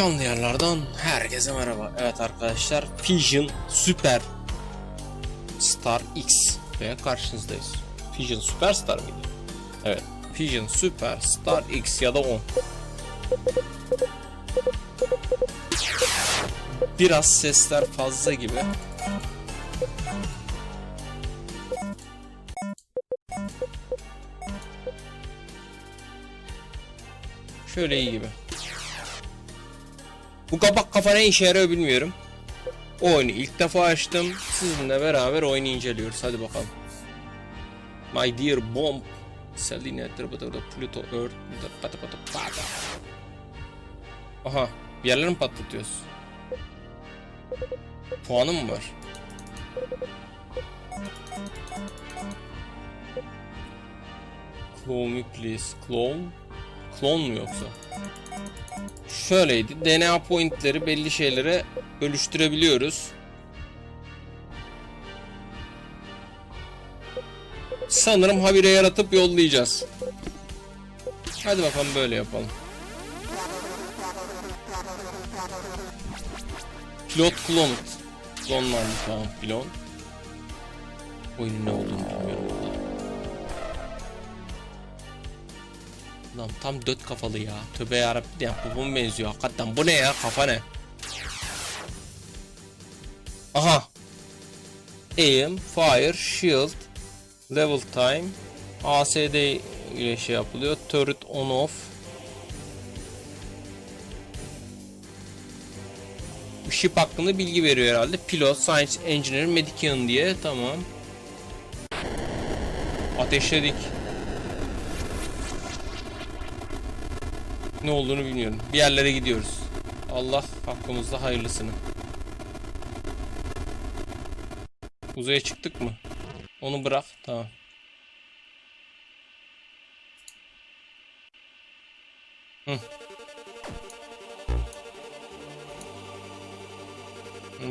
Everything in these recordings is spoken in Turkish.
Şanlı yerlerden herkese merhaba. Evet arkadaşlar Fusion Super Star X ve karşınızdayız. Fusion Superstar mıydı? Evet. Fusion Super Star X ya da 10. Biraz sesler fazla gibi. Şöyle iyi gibi. Bu kapak kafa ne işe yarıyor bilmiyorum. O oyunu ilk defa açtım. Sizinle beraber oyunu inceliyoruz. Hadi bakalım. My dear bomb. Selene, Pluto, Earth, pata pata pata. Aha, bir yerleri mi patlatıyoruz? Puanı mı var? Clone me please. Clone? Clone mu yoksa? Şöyleydi. DNA pointleri belli şeylere bölüştürebiliyoruz. Sanırım habire yaratıp yollayacağız. Hadi bakalım böyle yapalım. Pilot cloned. Clone var mı? Tamam pilot. Oyunun ne olduğunu bilmiyorum. Lan tam dört kafalı ya. Tövbe yarabbim ya bu mu benziyor hakikaten. Bu ne ya kafa ne? Aha. Aim, fire, shield, level time, ASD ile şey yapılıyor. Turret on off. Ship hakkında bilgi veriyor herhalde. Pilot, science engineer, medican diye. Tamam. Ateşledik. Ne olduğunu bilmiyorum. Bir yerlere gidiyoruz. Allah hakkımızda hayırlısını. Uzaya çıktık mı? Onu bırak. Tamam. Hı.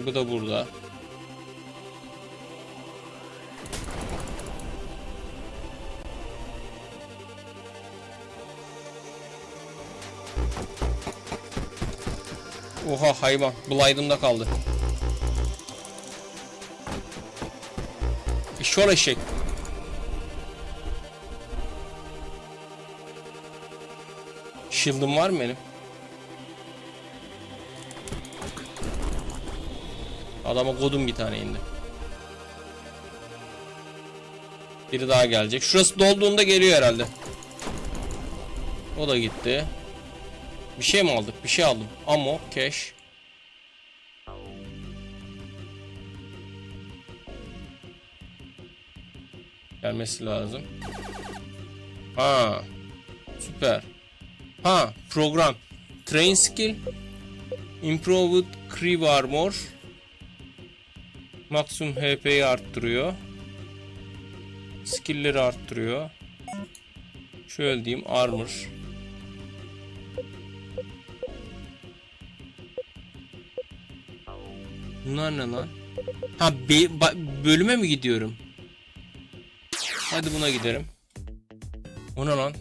Bu da burada. Oha hayvan. Blight'ımda kaldı. Şol eşek. Shield'ım var mı benim? Adama kodum bir tane indi. Biri daha gelecek. Şurası dolduğunda geliyor herhalde. O da gitti. Bir şey mi aldık? Bir şey aldım. Ammo, cash. Gelmesi lazım. Ha. Süper. Ha, program. Train skill. Improved crew armor. Maksimum HP'yi arttırıyor. Skill'leri arttırıyor. Şöyle diyeyim armor. Bunlar ne lan? Ha bölüme mi gidiyorum? Hadi buna giderim. O ne lan?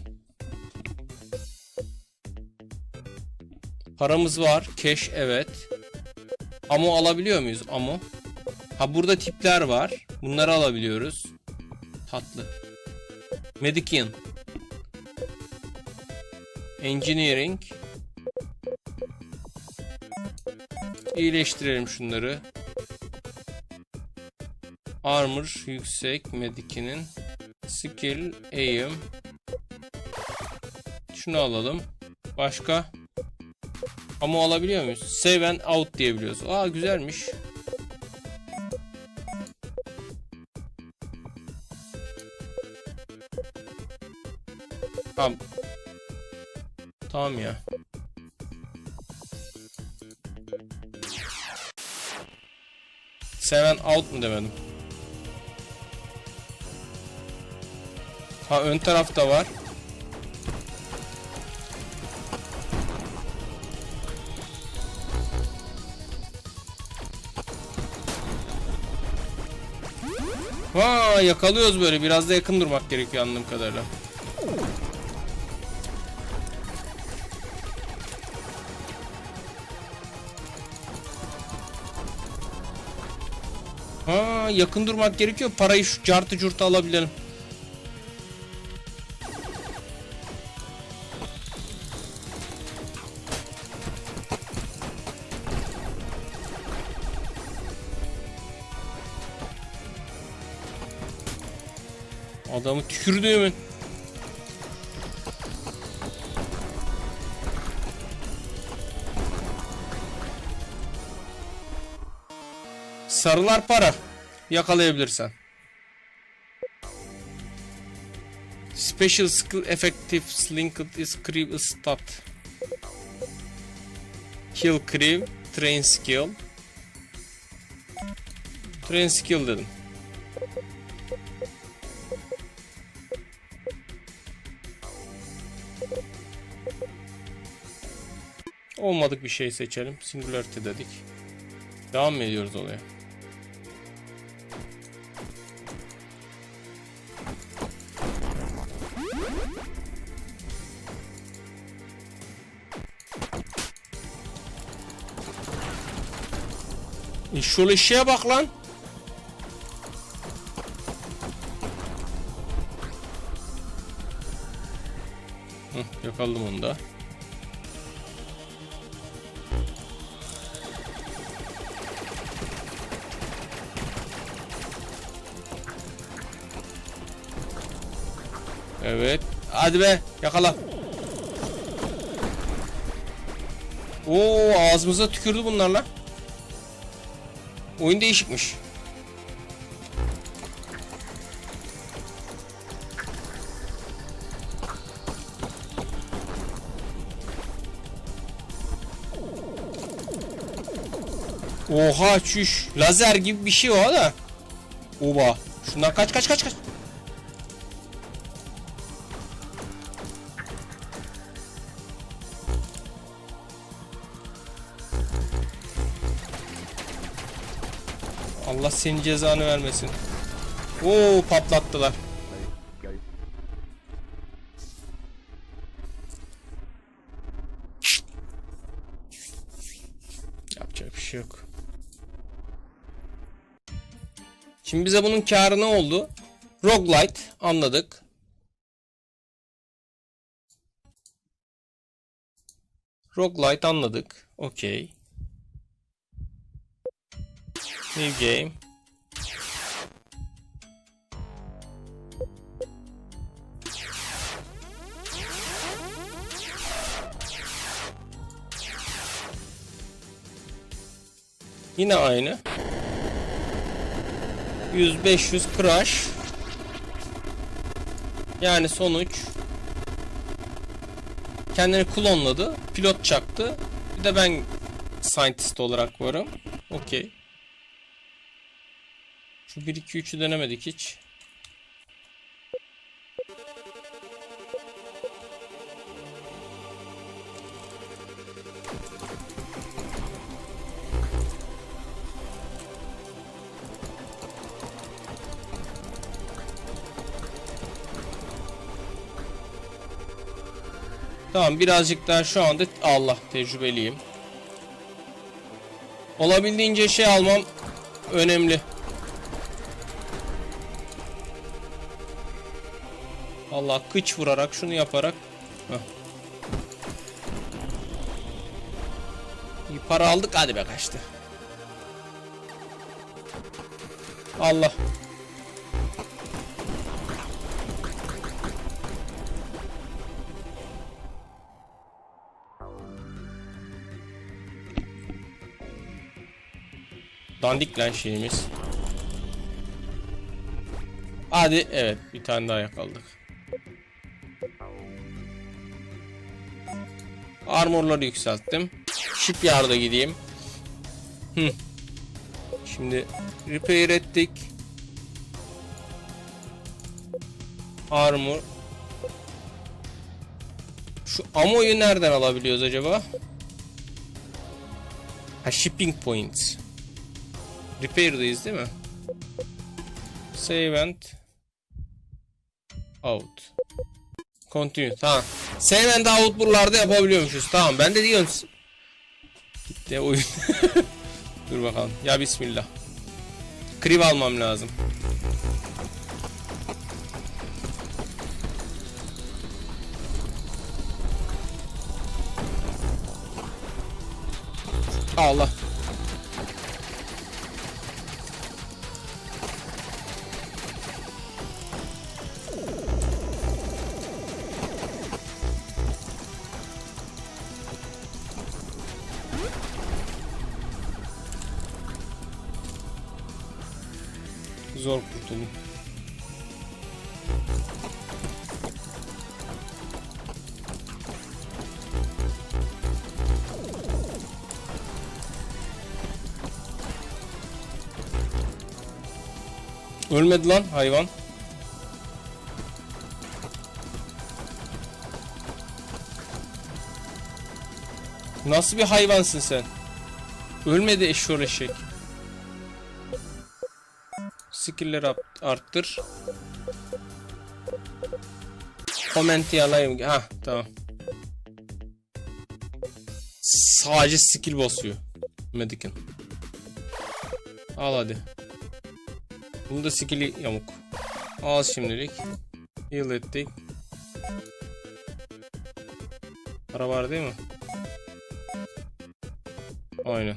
Paramız var. Cash evet. Amo alabiliyor muyuz? Amo. Ha burada tipler var. Bunları alabiliyoruz. Tatlı. Medicine. Engineering. İyileştirelim şunları. Armor yüksek Medikinin. Skill, aim. Şunu alalım. Başka? Ama alabiliyor muyuz? Save and out diyebiliyoruz. Aa güzelmiş. Tamam. Tamam ya. Seven out mu demedim. Ha ön tarafta var. Ha yakalıyoruz böyle biraz da yakın durmak gerekiyor anladığım kadarıyla. Ha yakın durmak gerekiyor. Parayı şu cartı curtu alabilelim. Adamı tükürdüğümün. Sarılar para. Yakalayabilirsen. Special skill effective slinked is crew stat. Kill crew. Train skill. Train skill dedim. Olmadık bir şey seçelim. Singularity dedik. Devam mı ediyoruz olaya? Şöyle şeye bak lan. Hı, yakaladım onu da. Evet. Hadi be yakala. Oo ağzımıza tükürdü bunlarla. Oyun değişikmiş. Oha çüş. Lazer gibi bir şey o da. Oba. Şundan kaç kaç kaç kaç. Allah senin cezanı vermesin. Oo patlattılar. Yapacak bir şey yok. Şimdi bize bunun karı ne oldu? Roguelite anladık. Roguelite anladık. Okey. New game. Yine aynı. 100 500 crash. Yani sonuç kendini klonladı, pilot çaktı. Bir de ben scientist olarak varım. Okey. Şu 1 2 3'ü denemedik hiç. Tamam birazcık daha şu anda Allah tecrübeliyim. Olabildiğince şey almam önemli. Allah kıç vurarak şunu yaparak. Heh. İyi para aldık hadi be kaçtı. Allah. Dandik lan şeyimiz. Hadi evet bir tane daha yakaladık. Armorları yükselttim. Shipyard'a gideyim. Hı. Şimdi repair ettik. Armor. Şu amoyu nereden alabiliyoruz acaba? Ha shipping points. Repair'dayız değil mi? Save and out. Continue. Tamam. Save and out buralarda yapabiliyormuşuz. Tamam. Ben de diyorum. Gitti oyun. Dur bakalım. Ya bismillah. Kriv almam lazım. Allah. Ölmedi lan hayvan. Nasıl bir hayvansın sen? Ölmedi eşşoğlu eşek. Skill'leri art- arttır. Comment'i alayım. Ha tamam. Sadece skill basıyor. Medic'in. Al hadi. Bunda skill'i yamuk. Al şimdilik. Heal ettik. Para var değil mi? Aynen.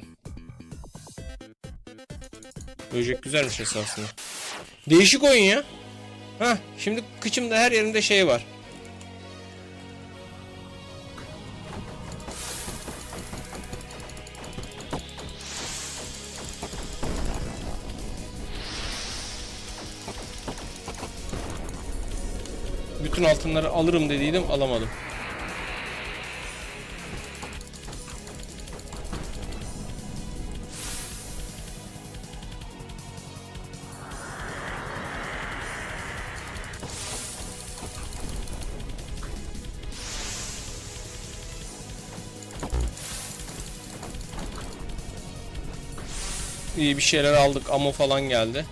Böcek güzelmiş esasında. Değişik oyun ya. Hah şimdi kıçımda her yerimde şey var. Bütün altınları alırım dediydim alamadım. İyi bir şeyler aldık. Amo falan geldi.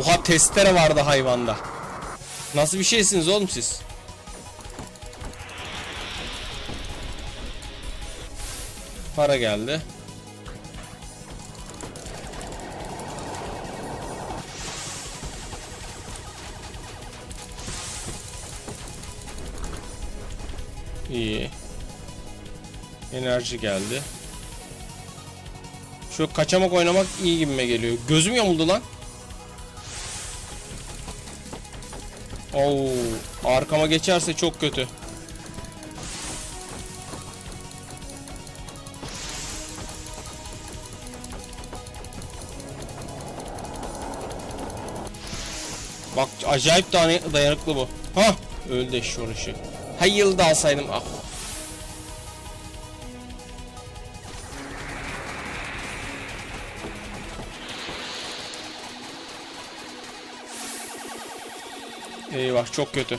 Oha testere vardı hayvanda. Nasıl bir şeysiniz oğlum siz? Para geldi. İyi. Enerji geldi. Şu kaçamak oynamak iyi gibime geliyor. Gözüm yamuldu lan. Oo, arkama geçerse çok kötü. Bak acayip dany- dayanıklı bu. Ha, öldü eşşi orası. Ha yılda alsaydım. Ah. Eyvah çok kötü.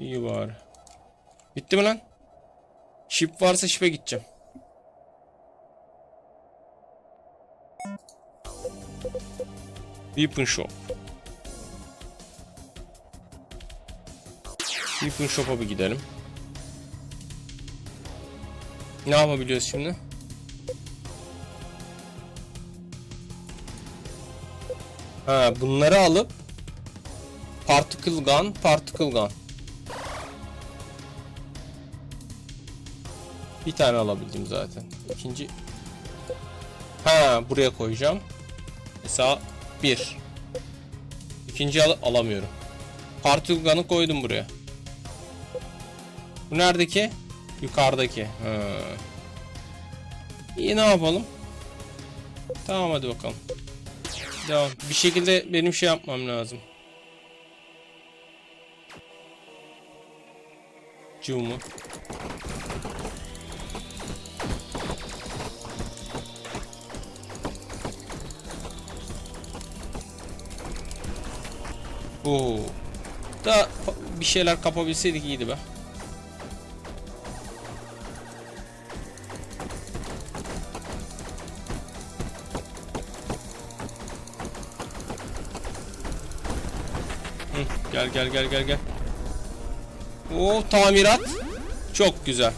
İyi bari. Bitti mi lan? Şip varsa şipe gideceğim. Weapon Shop. Weapon Shop'a bir gidelim. Ne yapabiliyoruz şimdi? Ha bunları alıp Particle Gun, Particle Gun. Bir tane alabildim zaten. İkinci Ha buraya koyacağım. Mesela bir. İkinci al alamıyorum. Particle Gun'ı koydum buraya. Bu neredeki? Yukarıdaki. Ha. İyi ne yapalım? Tamam hadi bakalım. Devam. Bir şekilde benim şey yapmam lazım. Cumu. Oo. Da bir şeyler kapabilseydik iyiydi be. Gel gel gel gel gel. Oo tamirat. Çok güzel.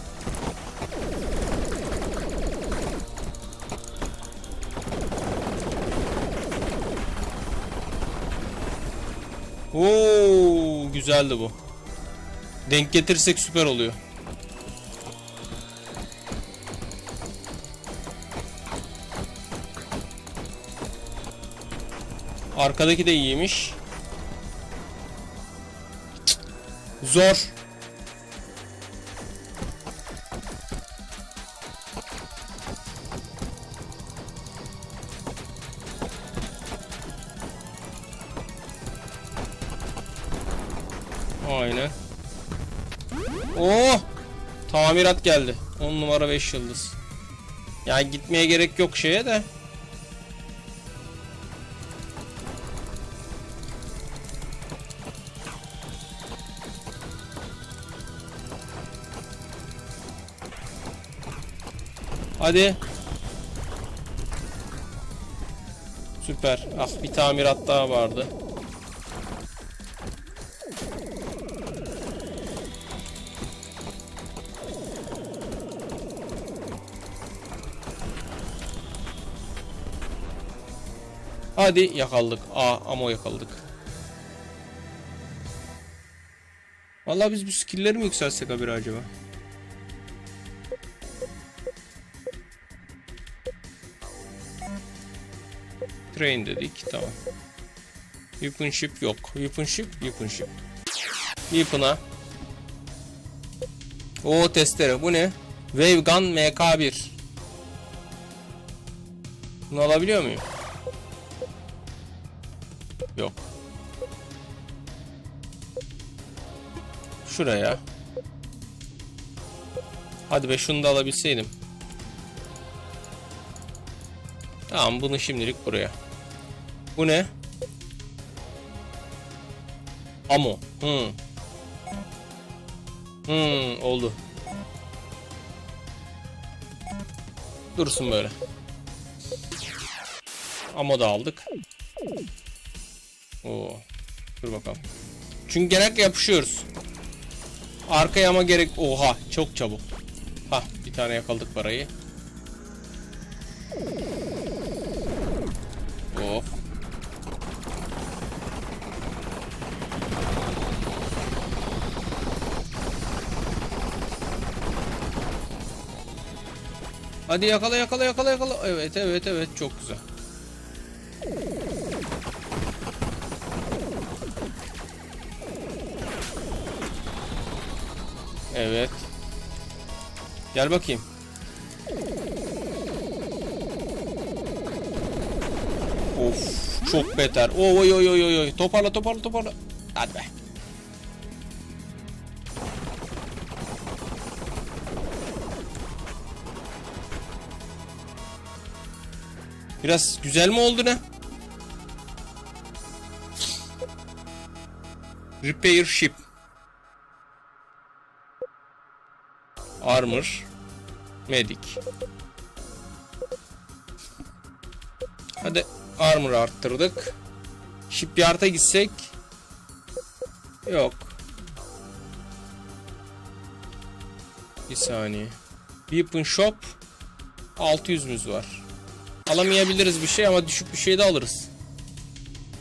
Oo güzeldi bu. Denk getirsek süper oluyor. Arkadaki de iyiymiş. Zor. Aynen. Oo! Tamirat geldi. 10 numara 5 yıldız. Yani gitmeye gerek yok şeye de. Hadi. Süper. Ah bir tamirat daha vardı. Hadi yakaladık. Aa ama yakaladık. Vallahi biz bu skill'leri mi yükseltsek abi acaba? Train dedik. Tamam. Weapon ship yok. Weapon ship, weapon ship. Weapon'a. O testere. Bu ne? Wavegun MK1. Bunu alabiliyor muyum? Yok. Şuraya. Hadi be şunu da alabilseydim. Tamam bunu şimdilik buraya. Bu ne? Amo. Hmm. Hmm oldu. Dursun böyle. Amo da aldık. Oo. Dur bakalım. Çünkü genellikle yapışıyoruz. Arkaya ama gerek... Oha çok çabuk. Ha bir tane yakaladık parayı. Hadi yakala yakala yakala yakala. Evet evet evet çok güzel. Evet. Gel bakayım. Of çok beter. Oy oy oy oy oy. Toparla toparla toparla. Hadi be. Biraz güzel mi oldu ne? Repair ship. Armor. Medic. Hadi armor arttırdık. Shipyard'a gitsek. Yok. Bir saniye. Weapon shop. 600'ümüz var. Alamayabiliriz bir şey ama düşük bir şey de alırız.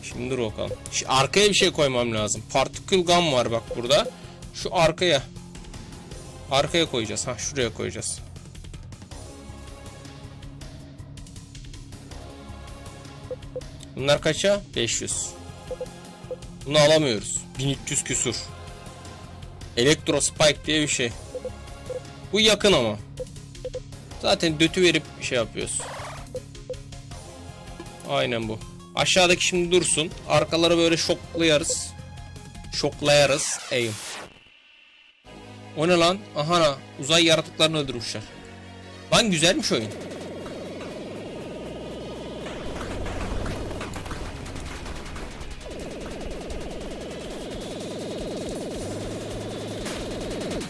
Şimdi dur bakalım. Şu arkaya bir şey koymam lazım. Particle gun var bak burada. Şu arkaya. Arkaya koyacağız. Ha şuraya koyacağız. Bunlar kaça? 500. Bunu alamıyoruz. 1300 küsur. Elektro Spike diye bir şey. Bu yakın ama. Zaten dötü verip şey yapıyoruz. Aynen bu. Aşağıdaki şimdi dursun. Arkaları böyle şoklayarız. Şoklayarız. Eğim. O ne lan? Aha uzay yaratıklarını öldürmüşler. Lan güzelmiş oyun.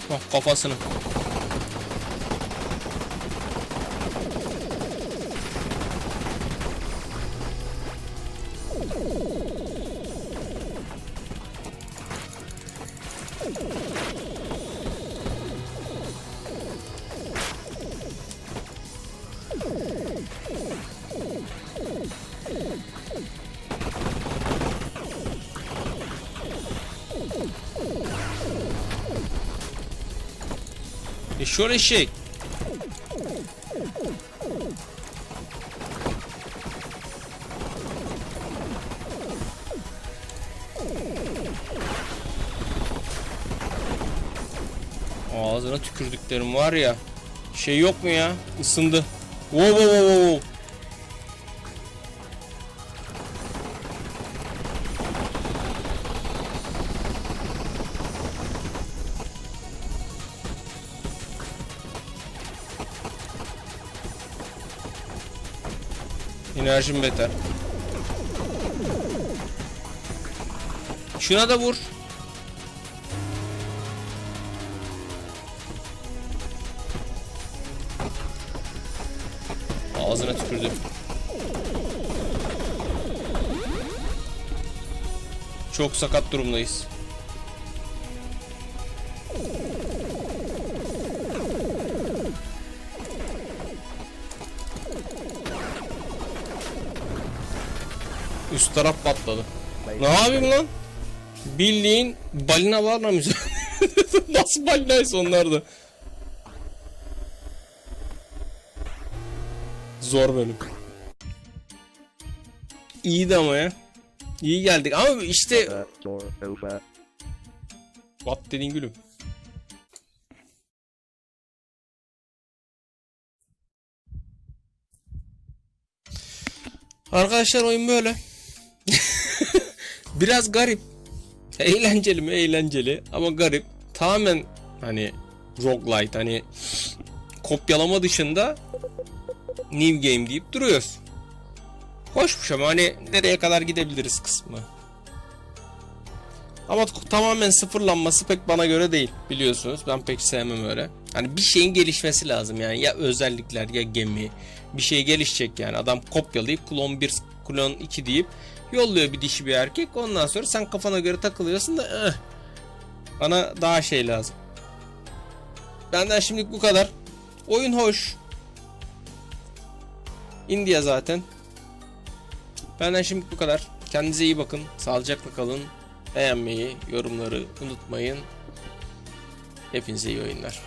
Bak kafasını. E şöyle şey. Ağzına tükürdüklerim var ya. Şey yok mu ya? Isındı. Wow wow wow wow. Enerjim beter. Şuna da vur. Ağzına tükürdüm. Çok sakat durumdayız. Üst taraf patladı. Ne yapayım lan? Bildiğin balinalarla müze. Nasıl balinaysa onlar da. Zor bölüm. İyiydi ama ya. İyi geldik ama işte. What dediğin gülüm. Arkadaşlar oyun böyle. Biraz garip. Eğlenceli mi? Eğlenceli ama garip. Tamamen hani roguelite hani kopyalama dışında new game deyip duruyoruz. Hoşmuş ama hani nereye kadar gidebiliriz kısmı. Ama tamamen sıfırlanması pek bana göre değil biliyorsunuz. Ben pek sevmem öyle. Hani bir şeyin gelişmesi lazım yani ya özellikler ya gemi bir şey gelişecek yani. Adam kopyalayıp klon 1 klon 2 deyip yolluyor bir dişi bir erkek. Ondan sonra sen kafana göre takılıyorsun da "Eh." bana daha şey lazım. Benden şimdilik bu kadar. Oyun hoş. India zaten. Benden şimdilik bu kadar. Kendinize iyi bakın. Sağlıcakla kalın. Beğenmeyi, yorumları unutmayın. Hepinize iyi oyunlar.